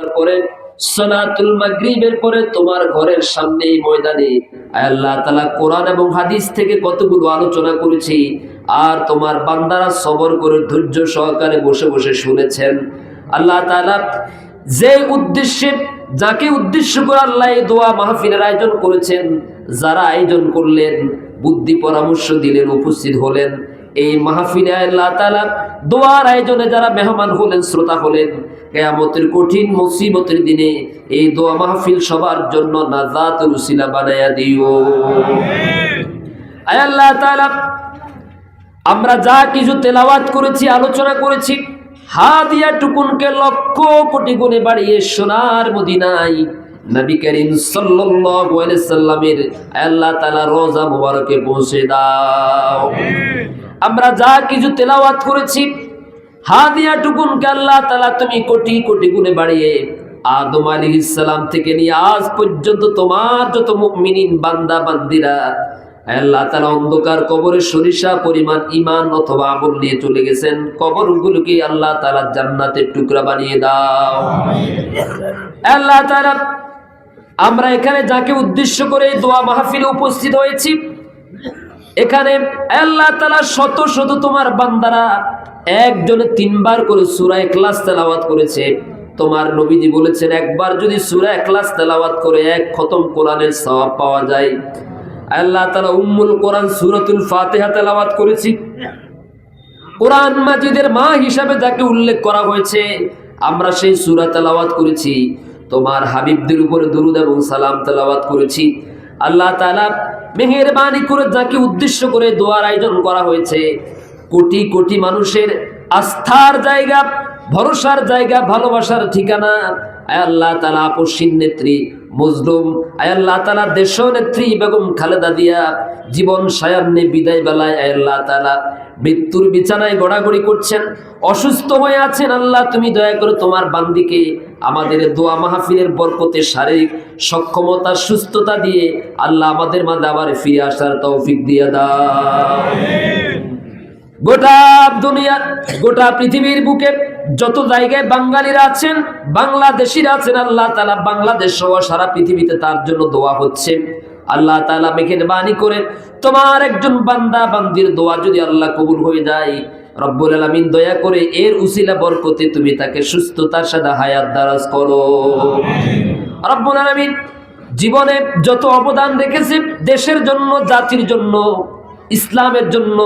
পরে সলাতুল মাগরিবের পরে তোমার ঘরের সামনে এই ময়দানে আল্লাহ তাআলা কোরআন এবং হাদিস থেকে কতগুলো আলোচনা করেছি, আর তোমার বান্দারা সবর করে ধৈর্য সহকারে বসে বসে শুনেছেন। আল্লাহ তাআলা যে উদ্দেশ্যে, যাকে উদ্দেশ্য করে আল্লাহ দোয়া মাহফিলের আয়োজন করেছেন, যারা আয়োজন করলেন, বুদ্ধি পরামর্শ দিলেন, উপস্থিত হলেন এই মাহফিলে আল্লাহ তাআলা দোয়ার আয়োজনে যারা মেহমান হলেন, শ্রোতা হলেন, কেয়ামতের কঠিন মুসিবতের দিনে এই দোয়া মাহফিল সবার জন্য নাজাত রুসিলা বানায়া দিও। আয় আল্লাহ তাআলা, আমরা যা কিছু তেলাওয়াত করেছি, আলোচনা করেছি, হাদিয়া টুকুনকে লক্ষ কোটি গুণে বাড়িয়ে সোনার মদিনায় নবী করিম সাল্লাল্লাহু আলাইহি সাল্লামের আল্লাহ তাআলা রোজা মুবারকে পৌঁছে দাও। আমরা যা কিছু তেলাওয়াত করেছি হাদিয়া টুকুনকে আল্লাহ তালা তুমি কোটি কোটি গুণে বাড়িয়ে আদম আলাইহিস ইসলাম থেকে নিয়ে আজ পর্যন্ত তোমার যত মুমিনিন বান্দা বান্দিরা আল্লাহ তালা অন্ধকার কবরে সরিষা পরিমাণ ইমান অথবা আমল নিয়ে চলে গেছেন। কবরগুলোকে আল্লাহ তালা জান্নাতের টুকরা বানিয়ে দাও। আল্লাহ তালা আমরা এখানে যাকে উদ্দেশ্য করে দোয়া মাহফিলে উপস্থিত হয়েছি এখানে আল্লাহ তালা শত শত তোমার বান্দারা একজনে তিনবার করে সুরা ক্লাস তেলাওয়াত করেছে। তোমার নবীজি বলেছেন, একবার যদি সুরা ক্লাস তেলাওয়াত করে এক খতম কোরআনের সওয়াব পাওয়া যায়। আল্লাহ তালা উম্মুল কোরআন সুরতুল ফাতেহা তেলাওয়াত করেছি। কোরআন মাজিদের মা হিসাবে যাকে উল্লেখ করা হয়েছে, আমরা সেই সুরা তেলাওয়াত করেছি। তোমার হাবিবদের উপরে দুরুদ এবং সালাম তেলাওয়াত করেছি। আল্লাহ তালা মেহেরবানি করে যাকে উদ্দেশ্য করে দোয়ার আয়োজন করা হয়েছে। কোটি কোটি মানুষের আস্থার জায়গা, ভরসার জায়গা, ভালোবাসার ঠিকানা। আয় আল্লাহ তালা আপসীন নেত্রী, মজলুম। আয় আল্লাহ তালা দেশ নেত্রী বেগম খালেদা দিয়া জীবন সায়ান্নে বিদায় বেলায় আয় তালা মৃত্যুর বিছানায় গড়াগড়ি করছেন। অসুস্থ হয়ে আছেন আল্লাহ, তুমি দয়া করে তোমার বান্দিকে আমাদের দোয়া মাহফিলের বরকতে শারীরিক সক্ষমতা, সুস্থতা দিয়ে আল্লাহ আমাদের মাঝে আবার ফিরে আসার তৌফিক দিয়ে দাও। গোটা দুনিয়ার, গোটা পৃথিবীর বুকে যত জায়গায় বাঙালিরা আছেন বাংলাদেশিরা আছেন আল্লাহ তালা বাংলাদেশ সহ সারা পৃথিবীতে তার জন্য দোয়া হচ্ছে। আল্লাহ তালা মেহেরবানি করে তোমার একজন বান্দা বান্দির দোয়া যদি আল্লাহ কবুল হয়ে যায় রব্বুল আলমিন দয়া করে এর উসিলা বরকতে তুমি তাকে সুস্থতার সাথে হায়াত দারাজ করো। রব্বুল আলমিন জীবনে যত অবদান রেখেছে দেশের জন্য জাতির জন্য ইসলামের জন্য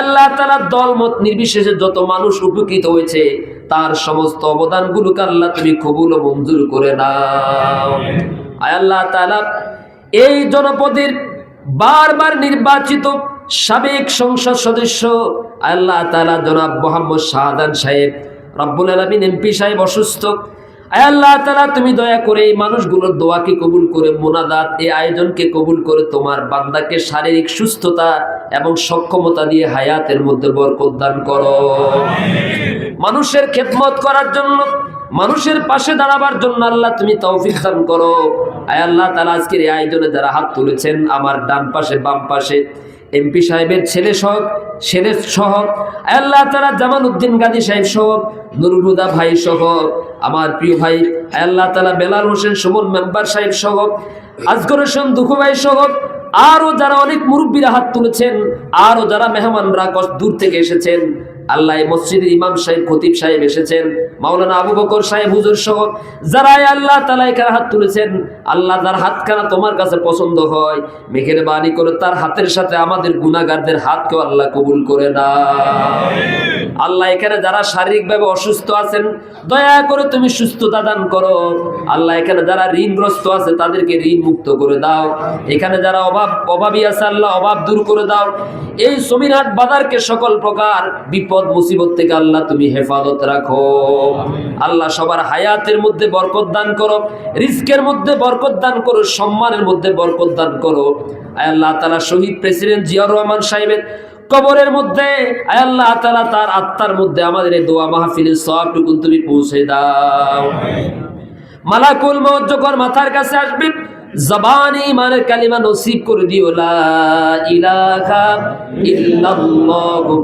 আল্লাহ তালা দলমত নির্বিশেষে যত মানুষ উপকৃত হয়েছে তার সমস্ত অবদানগুলোকে আল্লাহ তুমি কবুল ও মঞ্জুর করে নাও। আয় আল্লাহ তালা এই জনপদের বারবার নির্বাচিত সাবেক সংসদ সদস্য আল্লাহ তালা জনাব মোহাম্মদ শাহাদান সাহেব, রব্বুল আলমিন এমপি সাহেব অসুস্থ আল্লাহ তালা তুমি দয়া করে এই মানুষগুলোর দোয়াকে কবুল করে মোনাদাত এই আয়োজনকে কবুল করে তোমার বান্দাকে শারীরিক সুস্থতা এবং সক্ষমতা দিয়ে হায়াতের মধ্যে বরকত দান করো। মানুষের খেদমত করার জন্য, মানুষের পাশে দাঁড়াবার জন্য আল্লাহ তুমি তৌফিক দান করো। আয় আল্লাহ তালা আজকের এই আয়োজনে যারা হাত তুলেছেন, আমার ডান পাশে, বাম পাশে এমপি সাহেবের ছেলে সহ ছেলে সহ, আল্লাহ তারা জামান উদ্দিন গাজী সাহেব সহ নুরুল হুদা ভাই সহ, আমার প্রিয় ভাই আল্লাহ তালা বেলাল হোসেন সুমন মেম্বার সাহেব সহ, আজগর হোসেন দুঃখু ভাই সহ, আরও যারা অনেক মুরব্বীরা হাত তুলেছেন, আরও যারা মেহমানরা দূর থেকে এসেছেন আল্লাহ মসজিদের ইমাম সাহেব, খতিব সাহেব এসেছেন, মাওলানা আবু বকর সাহেব, হুজুর সহ যারা আল্লাহ তালা এখানে হাত তুলেছেন, আল্লাহ তার হাতখানা তোমার কাছে পছন্দ হয় মেঘের বাণী করে তার হাতের সাথে আমাদের গুণাগারদের হাতকেও আল্লাহ কবুল করে না আল্লাহ এখানে যারা শারীরিকভাবে অসুস্থ আছেন, দয়া করে তুমি সুস্থতা দান করো। আল্লাহ এখানে যারা ঋণগ্রস্ত আছে, তাদেরকে ঋণ মুক্ত করে দাও। এখানে যারা অভাব, অভাবী আছে, আল্লাহ অভাব দূর করে দাও। এই সমিরহাট বাজারকে সকল প্রকার বিপদ, মুসিবত থেকে আল্লাহ তুমি হেফাজত রাখো। আল্লাহ সবার হায়াতের মধ্যে বরকত দান করো রিস্কের মধ্যে বরকত দান করো, সম্মানের মধ্যে বরকত দান করো। আল্লাহ তালা শহীদ প্রেসিডেন্ট জিয়াউর রহমান সাহেবের কবরের মধ্যে আল্লাহ তালা তার আত্মার মধ্যে আমাদের এই দোয়া মাহফিলের সবটুকু তুমি পৌঁছে দাও। মালাকুল মত যখন মাথার কাছে আসবে, জবানি ইমানের কালিমা নসিব করে দিও, লা ইলাহা ইল্লাল্লাহু